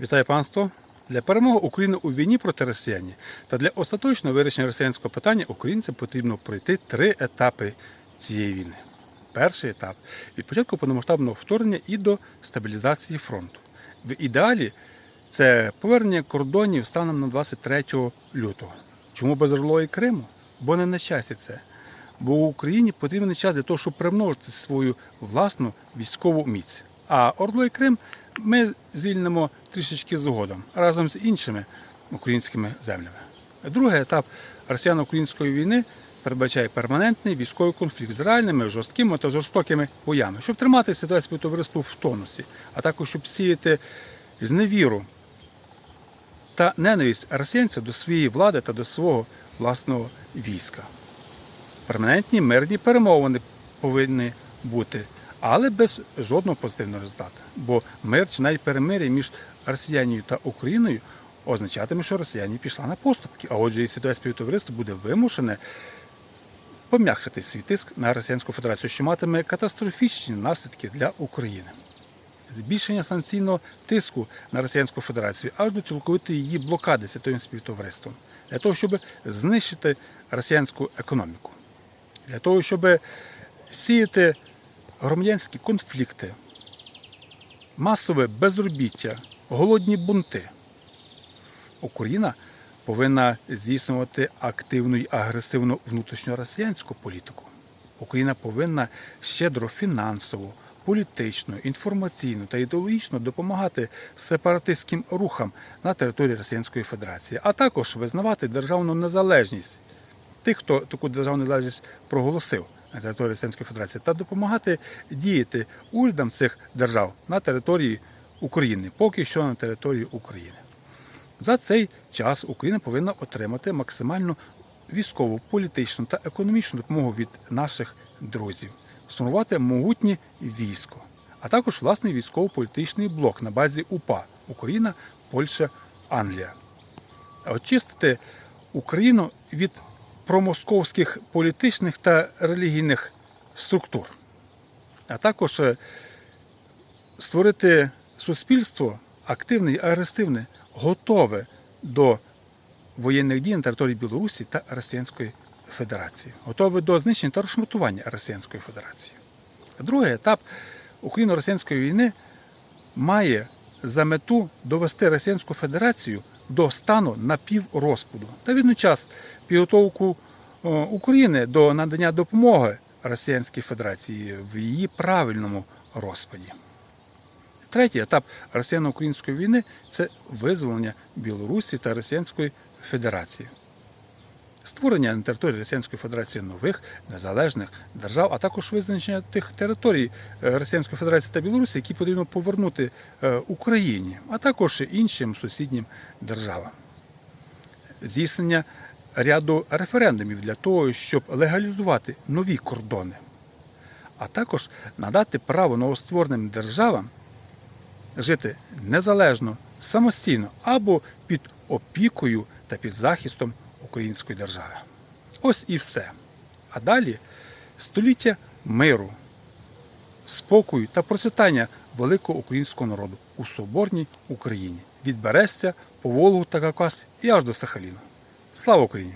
Вітаю панство! Для перемоги України у війні проти росіянів та для остаточного вирішення росіянського питання українцям потрібно пройти три етапи цієї війни. Перший етап від початку повномасштабного вторгнення і до стабілізації фронту. В ідеалі це повернення кордонів станом на 23 лютого. Чому без Орло і Криму? Бо не на щастя це. Бо Україні потрібен час для того, щоб примножити свою власну військову міць. А Орло і Крим ми звільнимо трішечки згодом разом з іншими українськими землями. Другий етап росіяно-української війни передбачає перманентний військовий конфлікт з реальними, жорсткими та жорстокими боями, щоб тримати ситуацію товариству в тонусі, а також щоб сіяти зневіру та ненависть росіянців до своєї влади та до свого власного війська. Перманентні мирні перемовини повинні бути, але без жодного позитивного результату. Бо мир чи навіть перемир'я між росіяною та Україною означатиме, що росіяни пішла на поступки. А отже, і світове співтовариство буде вимушене пом'якшити свій тиск на Росіянську Федерацію, що матиме катастрофічні наслідки для України. Збільшення санкційного тиску на Росіянську Федерацію аж до цілковитої її блокади світовим співтовариством для того, щоб знищити росіянську економіку, для того, щоб сіяти громадянські конфлікти, масове безробіття, голодні бунти. Україна повинна здійснювати активну і агресивну внутрішньоросіянську політику. Україна повинна щедро фінансово, політично, інформаційно та ідеологічно допомагати сепаратистським рухам на території Російської Федерації, а також визнавати державну незалежність тих, хто таку державну незалежність проголосив на території Російської Федерації, та допомагати діяти урядам цих держав на території України, поки що на території України. За цей час Україна повинна отримати максимальну військову, політичну та економічну допомогу від наших друзів, сформувати могутнє військо, а також власний військово-політичний блок на базі УПА Україна, Польща, Англія. Очистити Україну від промосковських політичних та релігійних структур, а також е, створити суспільство активне і агресивне, готове до воєнних дій на території Білорусі та Росіянської Федерації, готове до знищення та розшматування Росіянської Федерації. Другий етап Україно-Росіянської війни має за мету довести Російську Федерацію до стану напіврозпаду та відночас підготовку е, України до надання допомоги Росіянській Федерації в її правильному розпаді. Третій етап росіяно-української війни це визволення Білорусі та Російської Федерації. Створення на території Росіянської Федерації нових незалежних держав, а також визначення тих територій е, Росіянської Федерації та Білорусі, які потрібно повернути е, Україні, а також іншим сусіднім державам. Здійснення ряду референдумів для того, щоб легалізувати нові кордони, а також надати право новоствореним державам жити незалежно, самостійно або під опікою та під захистом української держави. Ось і все. А далі століття миру, спокою та процвітання великого українського народу у соборній Україні від Берестя по Волгу та Кавказ і аж до Сахаліну. Слава Україні!